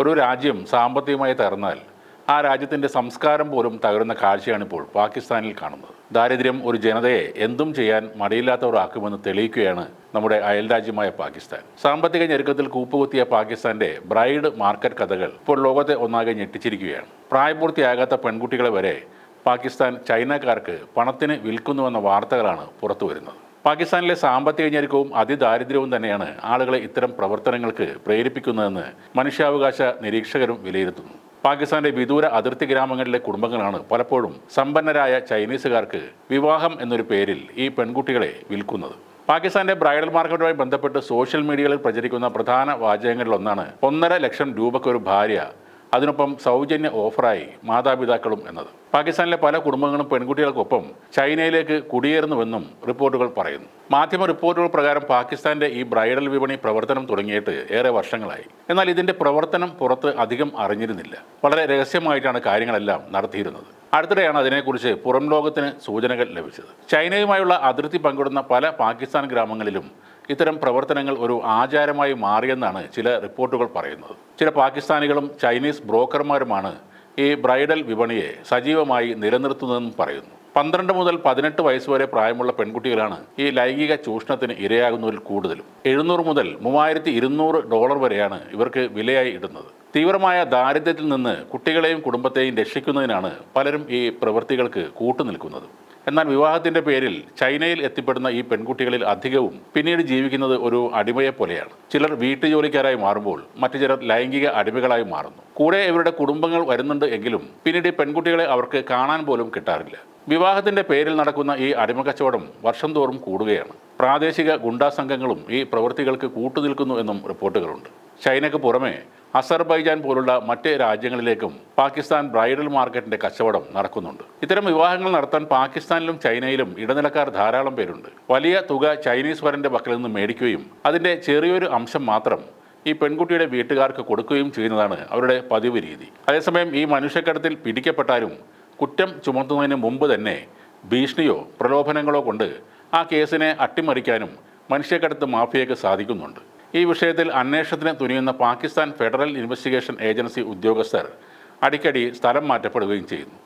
ഒരു രാജ്യം സാമ്പത്തികമായി തകർന്നാൽ ആ രാജ്യത്തിന്റെ സംസ്കാരം പോലും തകരുന്ന കാഴ്ചയാണ് ഇപ്പോൾ പാകിസ്ഥാനിൽ കാണുന്നത്. ദാരിദ്ര്യം ഒരു ജനതയെ എന്തും ചെയ്യാൻ മടിയില്ലാത്തവരാക്കുമെന്ന് തെളിയിക്കുകയാണ് നമ്മുടെ അയൽരാജ്യമായ പാകിസ്ഥാൻ. സാമ്പത്തിക ഞെരുക്കത്തിൽ കൂപ്പുകുത്തിയ പാകിസ്ഥാന്റെ ബ്രൈഡ് മാർക്കറ്റ് കഥകൾ ഇപ്പോൾ ലോകത്തെ ഒന്നാകെ ഞെട്ടിച്ചിരിക്കുകയാണ്. പ്രായപൂർത്തിയാകാത്ത പെൺകുട്ടികളെ വരെ പാകിസ്ഥാൻ ചൈനക്കാർക്ക് പണത്തിന് വിൽക്കുന്നുവെന്ന വാർത്തകളാണ് പുറത്തു വരുന്നത് പാകിസ്ഥാനിലെ സാമ്പത്തിക ഞെരുക്കവും അതിദാരിദ്ര്യവും തന്നെയാണ് ആളുകളെ ഇത്തരം പ്രവർത്തനങ്ങൾക്ക് പ്രേരിപ്പിക്കുന്നതെന്ന് മനുഷ്യാവകാശ നിരീക്ഷകരും വിലയിരുത്തുന്നു. പാകിസ്ഥാന്റെ വിദൂര അതിർത്തി ഗ്രാമങ്ങളിലെ കുടുംബങ്ങളാണ് പലപ്പോഴും സമ്പന്നരായ ചൈനീസുകാർക്ക് വിവാഹം എന്നൊരു പേരിൽ ഈ പെൺകുട്ടികളെ വിൽക്കുന്നത്. പാകിസ്ഥാന്റെ ബ്രൈഡൽ മാർക്കറ്റുമായി ബന്ധപ്പെട്ട് സോഷ്യൽ മീഡിയകളിൽ പ്രചരിക്കുന്ന പ്രധാന വാചകങ്ങളിലൊന്നാണ് ഒന്നര ലക്ഷം രൂപയ്ക്കൊരു ഭാര്യ അതിനൊപ്പം സൗജന്യ ഓഫറായി മാതാപിതാക്കളും എന്നത്. പാകിസ്ഥാനിലെ പല കുടുംബങ്ങളും പെൺകുട്ടികൾക്കൊപ്പം ചൈനയിലേക്ക് കുടിയേറുന്നുവെന്നും റിപ്പോർട്ടുകൾ പറയുന്നു. മാധ്യമ റിപ്പോർട്ടുകൾ പ്രകാരം പാകിസ്ഥാന്റെ ഈ ബ്രൈഡൽ വിപണി പ്രവർത്തനം തുടങ്ങിയിട്ട് ഏറെ വർഷങ്ങളായി. എന്നാൽ ഇതിന്റെ പ്രവർത്തനം പുറത്ത് അധികം അറിഞ്ഞിരുന്നില്ല. വളരെ രഹസ്യമായിട്ടാണ് കാര്യങ്ങളെല്ലാം നടത്തിയിരുന്നത്. അടുത്തിടെയാണ് അതിനെക്കുറിച്ച് പുറം ലോകത്തിന് സൂചനകൾ ലഭിച്ചത്. ചൈനയുമായുള്ള അതിർത്തി പങ്കിടുന്ന പല പാകിസ്ഥാൻ ഗ്രാമങ്ങളിലും ഇത്തരം പ്രവർത്തനങ്ങൾ ഒരു ആചാരമായി മാറിയെന്നാണ് ചില റിപ്പോർട്ടുകൾ പറയുന്നത്. ചില പാകിസ്ഥാനികളും ചൈനീസ് ബ്രോക്കർമാരുമാണ് ഈ ബ്രൈഡൽ വിപണിയെ സജീവമായി നിലനിർത്തുന്നതെന്നും പറയുന്നു. പന്ത്രണ്ട് മുതൽ പതിനെട്ട് വയസ്സ് വരെ പ്രായമുള്ള പെൺകുട്ടികളാണ് ഈ ലൈംഗിക ചൂഷണത്തിന് ഇരയാകുന്നതിൽ കൂടുതലും. എഴുന്നൂറ് മുതൽ മൂവായിരത്തി ഇരുന്നൂറ് ഡോളർ വരെയാണ് ഇവർക്ക് വിലയായി ഇടുന്നത്. തീവ്രമായ ദാരിദ്ര്യത്തിൽ നിന്ന് കുട്ടികളെയും കുടുംബത്തെയും രക്ഷിക്കുന്നതിനാണ് പലരും ഈ പ്രവൃത്തികൾക്ക് കൂട്ടുനിൽക്കുന്നത്. എന്നാൽ വിവാഹത്തിന്റെ പേരിൽ ചൈനയിൽ എത്തിപ്പെടുന്ന ഈ പെൺകുട്ടികളിൽ അധികവും പിന്നീട് ജീവിക്കുന്നത് ഒരു അടിമയെ പോലെയാണ്. ചിലർ വീട്ടുജോലിക്കാരായി മാറുമ്പോൾ മറ്റു ചിലർ ലൈംഗിക അടിമകളായി മാറുന്നു. കൂടെ ഇവരുടെ കുടുംബങ്ങൾ വരുന്നുണ്ട് എങ്കിലും പിന്നീട് പെൺകുട്ടികളെ അവർക്ക് കാണാൻ പോലും കിട്ടാറില്ല. വിവാഹത്തിന്റെ പേരിൽ നടക്കുന്ന ഈ അടിമക്കച്ചവടം വർഷം തോറും കൂടുകയാണ്. പ്രാദേശിക ഗുണ്ടാ സംഘങ്ങളും ഈ പ്രവൃത്തികൾക്ക് കൂട്ടുനിൽക്കുന്നു എന്നും റിപ്പോർട്ടുകളുണ്ട്. ചൈനയ്ക്ക് പുറമെ അസർബൈജാൻ പോലുള്ള മറ്റ് രാജ്യങ്ങളിലേക്കും പാകിസ്ഥാൻ ബ്രൈഡൽ മാർക്കറ്റിന്റെ കച്ചവടം നടക്കുന്നുണ്ട്. ഇത്തരം വിവാഹങ്ങൾ നടത്താൻ പാകിസ്ഥാനിലും ചൈനയിലും ഇടനിലക്കാർ ധാരാളം പേരുണ്ട്. വലിയ തുക ചൈനീസ് വരന്റെ പക്കൽ നിന്ന് മേടിക്കുകയും അതിന്റെ ചെറിയൊരു അംശം മാത്രം ഈ പെൺകുട്ടിയുടെ വീട്ടുകാർക്ക് കൊടുക്കുകയും ചെയ്യുന്നതാണ് അവരുടെ പതിവ് രീതി. അതേസമയം ഈ മനുഷ്യക്കടത്തിൽ പിടിക്കപ്പെട്ടാലും കുറ്റം ചുമത്തുന്നതിന് മുമ്പ് തന്നെ ഭീഷണിയോ പ്രലോഭനങ്ങളോ കൊണ്ട് ആ കേസിനെ അട്ടിമറിക്കാനും മനുഷ്യക്കടത്ത് മാഫിയയ്ക്ക് സാധിക്കുന്നുണ്ട്. ഈ വിഷയത്തിൽ അന്വേഷണത്തിന് തുനിയുന്ന പാകിസ്ഥാൻ ഫെഡറൽ ഇൻവെസ്റ്റിഗേഷൻ ഏജൻസി ഉദ്യോഗസ്ഥർ അടിക്കടി സ്ഥലം മാറ്റപ്പെടുകയും ചെയ്യുന്നു.